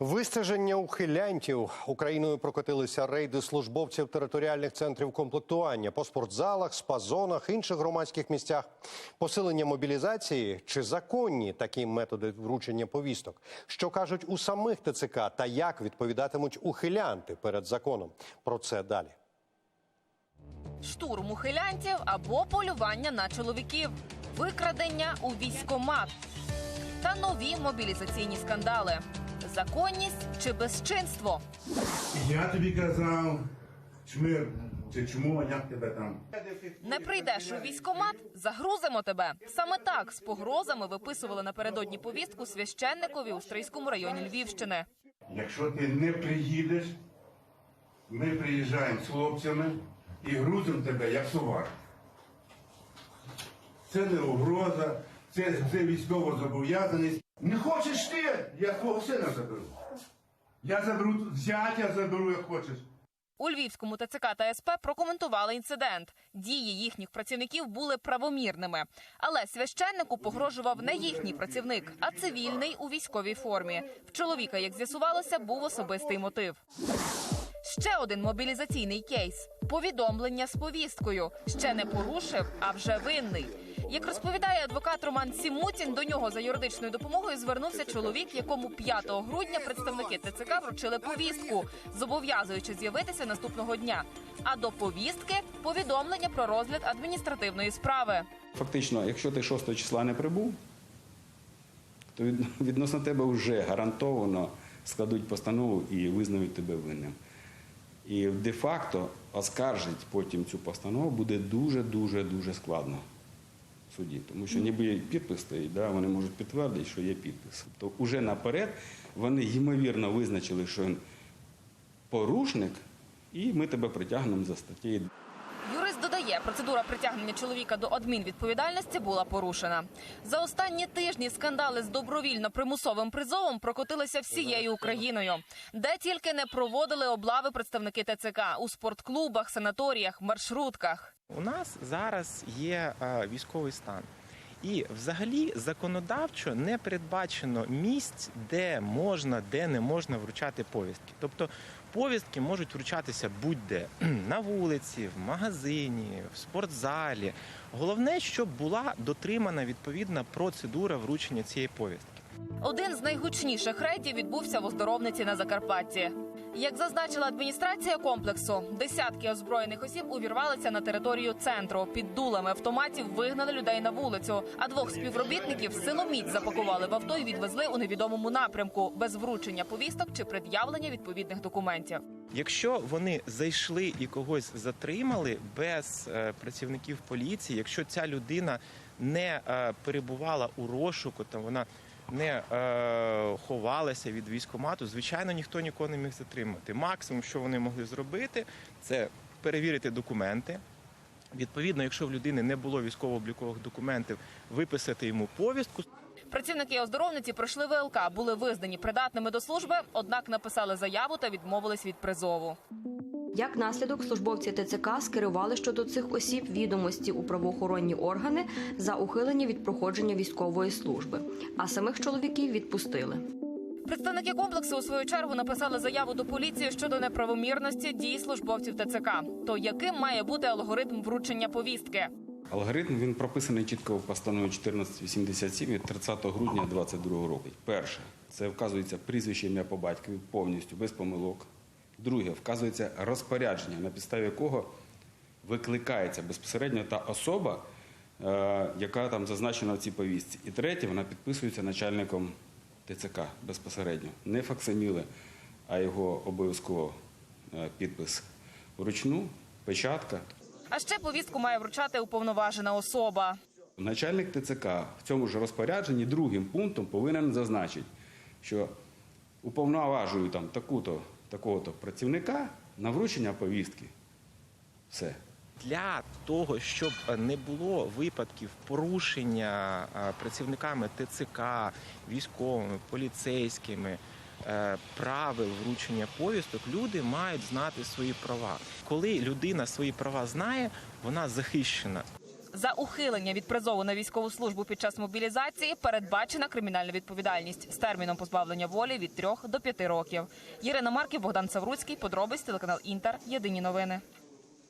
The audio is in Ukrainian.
Вистеження ухилянтів Україною прокотилися рейди службовців територіальних центрів комплектування по спортзалах, спа-зонах, інших громадських місцях. Посилення мобілізації чи законні такі методи вручення повісток? Що кажуть у самих ТЦК та як відповідатимуть ухилянти перед законом? Про це далі. штурм ухилянтів або полювання на чоловіків, викрадення у військомат та нові мобілізаційні скандали. Законність чи безчинство? Я тобі казав, чмир, чи чому, як тебе там? Не прийдеш у військомат, загрузимо тебе. Саме так з погрозами виписували напередодні повістку священникові у Стрийському районі Львівщини. Якщо ти не приїдеш, ми приїжджаємо з хлопцями і грузимо тебе як товар. Це не угроза, це, це військово зобов'язаність. Не хочеш ти, я твого сина заберу. Я заберу зятя заберу, як хочеш. У Львівському ТЦК та СП прокоментували інцидент. Дії їхніх працівників були правомірними. Але священнику погрожував не їхній працівник, а цивільний у військовій формі. В чоловіка, як з'ясувалося, був особистий мотив. Ще один мобілізаційний кейс повідомлення з повісткою. Ще не порушив, а вже винний. Як розповідає адвокат Роман Сімутін, до нього за юридичною допомогою звернувся чоловік, якому 5 грудня представники ТЦК вручили повістку, зобов'язуючи з'явитися наступного дня. А до повістки повідомлення про розгляд адміністративної справи. Фактично, якщо ти 6 числа не прибув, то відносно тебе вже гарантовано складуть постанову і визнають тебе винним. І де-факто оскаржити потім цю постанову буде дуже-дуже дуже складно в суді, тому що ніби підпис стоїть, да, вони можуть підтвердити, що є підпис. То вже наперед вони ймовірно визначили, що він порушник, і ми тебе притягнемо за статтею Юрист додає, процедура притягнення чоловіка до адмінвідповідальності була порушена. За останні тижні скандали з добровільно примусовим призовом прокотилися всією Україною, де тільки не проводили облави представники ТЦК у спортклубах, санаторіях, маршрутках. У нас зараз є е, військовий стан. І взагалі законодавчо не передбачено місць, де можна, де не можна вручати повістки. Тобто повістки можуть вручатися будь-де на вулиці, в магазині, в спортзалі. Головне, щоб була дотримана відповідна процедура вручення цієї повістки. Один з найгучніших рейдів відбувся в оздоровниці на Закарпатті. Як зазначила адміністрація комплексу, десятки озброєних осіб увірвалися на територію центру. Під дулами автоматів вигнали людей на вулицю. А двох співробітників силоміць запакували в авто і відвезли у невідомому напрямку без вручення повісток чи пред'явлення відповідних документів. Якщо вони зайшли і когось затримали без е, працівників поліції, якщо ця людина не е, перебувала у розшуку, то вона не е, ховалися від військомату, звичайно, ніхто нікого не міг затримати. Максимум, що вони могли зробити, це перевірити документи. Відповідно, якщо в людини не було військово-облікових документів, виписати йому повістку. Працівники оздоровниці пройшли ВЛК, були визнані придатними до служби, однак написали заяву та відмовились від призову. Як наслідок, службовці ТЦК скерували щодо цих осіб відомості у правоохоронні органи за ухилення від проходження військової служби, а самих чоловіків відпустили. Представники комплексу у свою чергу написали заяву до поліції щодо неправомірності дій службовців ТЦК. То яким має бути алгоритм вручення повістки? Алгоритм він прописаний чітко в постанові 1487 від 30 грудня 2022 року. Перше, це вказується прізвище ім'я по батькові повністю без помилок. Друге, вказується розпорядження, на підставі якого викликається безпосередньо та особа, е, яка там зазначена в цій повістці. І третє, вона підписується начальником ТЦК безпосередньо. Не факсиміле, а його обов'язково е, підпис вручну, печатка. А ще повістку має вручати уповноважена особа. Начальник ТЦК в цьому ж розпорядженні другим пунктом повинен зазначити, що уповноважую там таку-то, такого-то працівника на вручення повістки. Все. Для того, щоб не було випадків порушення працівниками ТЦК, військовими, поліцейськими правил вручення повісток, люди мають знати свої права. Коли людина свої права знає, вона захищена. За ухилення від призову на військову службу під час мобілізації передбачена кримінальна відповідальність з терміном позбавлення волі від 3 до 5 років. Ірина Марків, Богдан Савруцький, подробиць телеканал Інтер. Єдині новини.